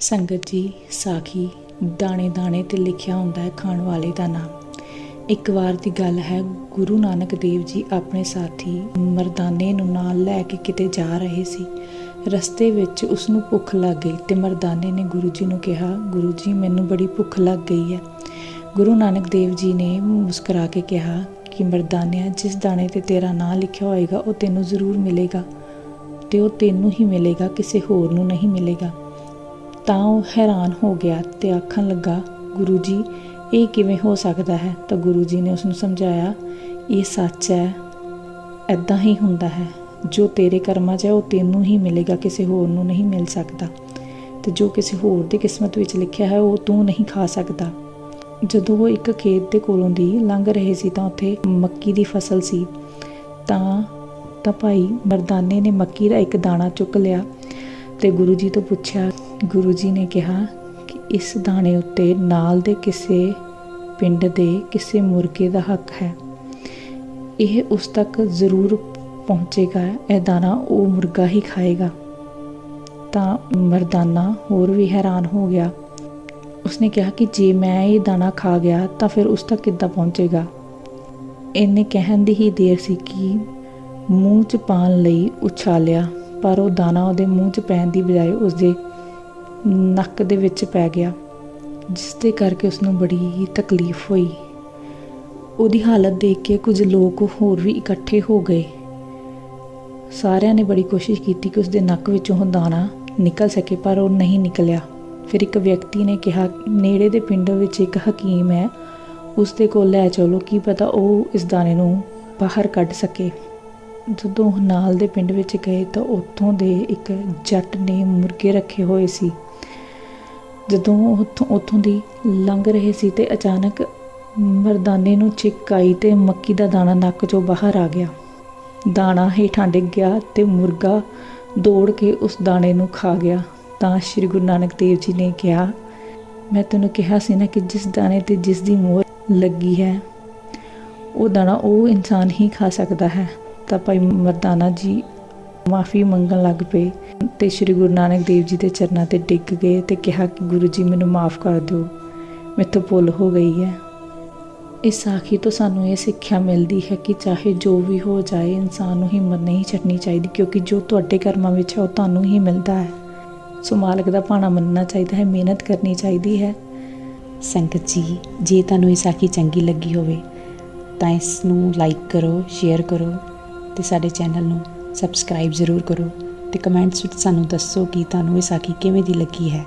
ਸੰਗਤ ਜੀ, ਸਾਖੀ, ਦਾਣੇ ਦਾਣੇ ਤੇ ਲਿਖਿਆ ਹੁੰਦਾ ਹੈ ਖਾਣ ਵਾਲੇ ਦਾ ਨਾਮ। ਇੱਕ ਵਾਰ ਦੀ ਗੱਲ ਹੈ, ਗੁਰੂ ਨਾਨਕ ਦੇਵ ਜੀ ਆਪਣੇ ਸਾਥੀ ਮਰਦਾਨੇ ਨੂੰ ਨਾਲ ਲੈ ਕੇ ਕਿਤੇ ਜਾ ਰਹੇ ਸੀ। ਰਸਤੇ ਵਿੱਚ ਉਸ ਨੂੰ ਭੁੱਖ ਲੱਗ ਗਈ ਤੇ ਮਰਦਾਨੇ ਨੇ ਗੁਰੂ ਜੀ ਨੂੰ ਕਿਹਾ, ਗੁਰੂ ਜੀ, ਮੈਨੂੰ ਬੜੀ ਭੁੱਖ ਲੱਗ ਗਈ ਹੈ। ਗੁਰੂ ਨਾਨਕ ਦੇਵ ਜੀ ਨੇ ਮੁਸਕਰਾ ਕੇ ਕਿਹਾ ਕਿ, ਮਰਦਾਨਿਆ, ਜਿਸ ਦਾਣੇ ਤੇ ਤੇਰਾ ਨਾਂ ਲਿਖਿਆ ਹੋਏਗਾ, ਉਹ ਤੈਨੂੰ ਜ਼ਰੂਰ ਮਿਲੇਗਾ ਤੇ ਉਹ ਤੈਨੂੰ ਹੀ ਮਿਲੇਗਾ, ਕਿਸੇ ਹੋਰ ਨੂੰ ਨਹੀਂ ਮਿਲੇਗਾ। ਤਾਂ ਉਹ ਹੈਰਾਨ ਹੋ ਗਿਆ ਤੇ ਆਖਣ ਲੱਗਾ, ਗੁਰੂ ਜੀ, ਇਹ ਕਿਵੇਂ ਹੋ ਸਕਦਾ ਹੈ? ਤਾਂ ਗੁਰੂ ਜੀ ਨੇ ਉਸ ਨੂੰ ਸਮਝਾਇਆ, ਇਹ ਸੱਚ ਹੈ ਐਦਾਂ ਹੀ ਹੁੰਦਾ ਹੈ। ਜੋ ਤੇਰੇ ਕਰਮਾਂ 'ਚ ਹੈ, ਉਹ ਤੈਨੂੰ ਹੀ ਮਿਲੇਗਾ, ਕਿਸੇ ਹੋਰ ਨੂੰ ਨਹੀਂ ਮਿਲ ਸਕਦਾ। ਤੇ ਜੋ ਕਿਸੇ ਹੋਰ ਦੀ ਕਿਸਮਤ ਵਿੱਚ ਲਿਖਿਆ ਹੈ, ਉਹ ਤੂੰ ਨਹੀਂ ਖਾ ਸਕਦਾ। ਜਦੋਂ ਉਹ ਇੱਕ ਖੇਤ ਦੇ ਕੋਲੋਂ ਦੀ ਲੰਘ ਰਹੇ ਸੀ ਤਾਂ ਉੱਥੇ ਮੱਕੀ ਦੀ ਫਸਲ ਸੀ। ਤਾਂ ਤਾਂ ਭਾਈ ਮਰਦਾਨੇ ਨੇ ਮੱਕੀ ਦਾ ਇੱਕ ਦਾਣਾ ਚੁੱਕ ਲਿਆ। ਤੇ ਗੁਰੂ ਜੀ ਤੋਂ ਪੁੱਛਿਆ, ਗੁਰੂ ਜੀ ਨੇ ਕਿਹਾ ਕਿ ਇਸ ਦਾਣੇ ਉੱਤੇ ਨਾਲ ਦੇ ਕਿਸੇ ਪਿੰਡ ਦੇ ਕਿਸੇ ਮੁਰਗੇ ਦਾ ਹੱਕ ਹੈ। ਇਹ ਉਸ ਤੱਕ ਜ਼ਰੂਰ ਪਹੁੰਚੇਗਾ, ਇਹ ਦਾਣਾ ਉਹ ਮੁਰਗਾ ਹੀ ਖਾਏਗਾ। ਤਾਂ ਮਰਦਾਨਾ ਹੋਰ ਵੀ ਹੈਰਾਨ ਹੋ ਗਿਆ। ਉਸਨੇ ਕਿਹਾ ਕਿ ਜੇ ਮੈਂ ਇਹ ਦਾਣਾ ਖਾ ਗਿਆ ਤਾਂ ਫਿਰ ਉਸ ਤੱਕ ਕਿੱਦਾਂ ਪਹੁੰਚੇਗਾ? ਇਹਨੇ ਕਹਿਣ ਦੀ ਹੀ ਦੇਰ ਸੀ ਕਿ ਮੂੰਹ 'ਚ ਪਾਣ ਲਈ ਉਛਾਲਿਆ। ਪਰ ਉਹ ਦਾਣਾ ਉਹਦੇ ਮੂੰਹ 'ਚ ਪੈਣ ਦੀ ਬਜਾਏ ਉਸਦੇ ਨੱਕ ਦੇ ਵਿੱਚ ਪੈ ਗਿਆ, ਜਿਸ ਦੇ ਕਰਕੇ ਉਸ ਨੂੰ ਬੜੀ ਹੀ ਤਕਲੀਫ ਹੋਈ। ਉਹਦੀ ਹਾਲਤ ਦੇਖ ਕੇ ਕੁਝ ਲੋਕ ਹੋਰ ਵੀ ਇਕੱਠੇ ਹੋ ਗਏ। ਸਾਰਿਆਂ ਨੇ ਬੜੀ ਕੋਸ਼ਿਸ਼ ਕੀਤੀ ਕਿ ਉਸਦੇ ਨੱਕ ਵਿੱਚੋਂ ਉਹ ਦਾਣਾ ਨਿਕਲ ਸਕੇ, ਪਰ ਉਹ ਨਹੀਂ ਨਿਕਲਿਆ। ਫਿਰ ਇੱਕ ਵਿਅਕਤੀ ਨੇ ਕਿਹਾ, ਨੇੜੇ ਦੇ ਪਿੰਡ ਵਿੱਚ ਇੱਕ ਹਕੀਮ ਹੈ ਉਸ ਦੇ ਕੋਲ ਲੈ ਚਲੋ, ਕੀ ਪਤਾ ਉਹ ਇਸ ਦਾਣੇ ਨੂੰ ਬਾਹਰ ਕੱਢ ਸਕੇ। ਜਦੋਂ ਉਹ ਨਾਲ ਦੇ ਪਿੰਡ ਵਿੱਚ ਗਏ ਤਾਂ ਉੱਥੋਂ ਦੇ ਇੱਕ ਜੱਟ ਨੇ ਮੁਰਗੇ ਰੱਖੇ ਹੋਏ ਸੀ। ਜਦੋਂ ਉੱਥੋਂ ਉੱਥੋਂ ਦੀ ਲੰਘ ਰਹੇ ਸੀ ਤੇ ਅਚਾਨਕ ਮਰਦਾਨੇ ਨੂੰ ਛਿੱਕ ਆਈ ਤੇ ਮੱਕੀ ਦਾ ਦਾਣਾ ਨੱਕ ਚੋਂ ਬਾਹਰ ਆ ਗਿਆ। ਦਾਣਾ ਹੇਠਾਂ ਡਿੱਗ ਗਿਆ ਤੇ ਮੁਰਗਾ ਦੌੜ ਕੇ ਉਸ ਦਾਣੇ ਨੂੰ ਖਾ ਗਿਆ। ਤਾਂ ਸ੍ਰੀ ਗੁਰੂ ਨਾਨਕ ਦੇਵ ਜੀ ਨੇ ਕਿਹਾ, ਮੈਂ ਤੈਨੂੰ ਕਿਹਾ ਸੀ ਨਾ ਕਿ ਜਿਸ ਦਾਣੇ ਤੇ ਜਿਸ ਦੀ ਮੋਹਰ ਲੱਗੀ ਹੈ, ਉਹ ਦਾਣਾ ਉਹ ਇਨਸਾਨ ਹੀ ਖਾ ਸਕਦਾ ਹੈ। ਤਾਂ ਭਾਈ ਮਰਦਾਨਾ ਜੀ ਮਾਫੀ ਮੰਗਣ ਲੱਗ ਪਏ ਤੇ ਸ੍ਰੀ ਗੁਰੂ ਨਾਨਕ ਦੇਵ ਜੀ ਦੇ ਚਰਨਾਂ ਤੇ ਡਿੱਗ ਗਏ ਤੇ ਕਿਹਾ ਕਿ ਗੁਰੂ ਜੀ ਮੈਨੂੰ ਮਾਫ ਕਰ ਦਿਓ, ਮੈਥੋਂ ਭੁੱਲ ਹੋ ਗਈ ਹੈ। ਇਸ ਸਾਖੀ ਤੋਂ ਸਾਨੂੰ ਇਹ ਸਿੱਖਿਆ ਮਿਲਦੀ ਹੈ ਕਿ ਚਾਹੇ ਜੋ ਵੀ ਹੋ ਜਾਏ, ਇਨਸਾਨ ਨੂੰ ਹਿੰਮਤ ਨਹੀਂ ਛੱਡਣੀ ਚਾਹੀਦੀ ਕਿਉਂਕਿ ਜੋ ਤੁਹਾਡੇ ਕਰਮਾਂ ਵਿੱਚ ਹੈ, ਉਹ ਤੁਹਾਨੂੰ ਹੀ ਮਿਲਦਾ ਹੈ। ਸੋ ਮਾਲਕ ਦਾ ਭਾਣਾ ਮੰਨਣਾ ਚਾਹੀਦਾ ਹੈ, ਮਿਹਨਤ ਕਰਨੀ ਚਾਹੀਦੀ ਹੈ। ਸੰਗਤ ਜੀ, ਜੇ ਤੁਹਾਨੂੰ ਇਹ ਸਾਖੀ ਚੰਗੀ ਲੱਗੀ ਹੋਵੇ, ਤਾਂ ਇਸ ਨੂੰ ਲਾਈਕ ਕਰੋ ਸ਼ੇਅਰ ਕਰੋ ਤੇ ਸਾਡੇ ਚੈਨਲ ਨੂੰ ਸਬਸਕ੍ਰਾਈਬ ਜ਼ਰੂਰ ਕਰੋ ਤੇ ਕਮੈਂਟਸ ਵਿੱਚ ਸਾਨੂੰ ਦੱਸੋ ਕਿ ਤੁਹਾਨੂੰ ਇਹ ਸਾਖੀ ਕਿਵੇਂ ਦੀ ਲੱਗੀ ਹੈ।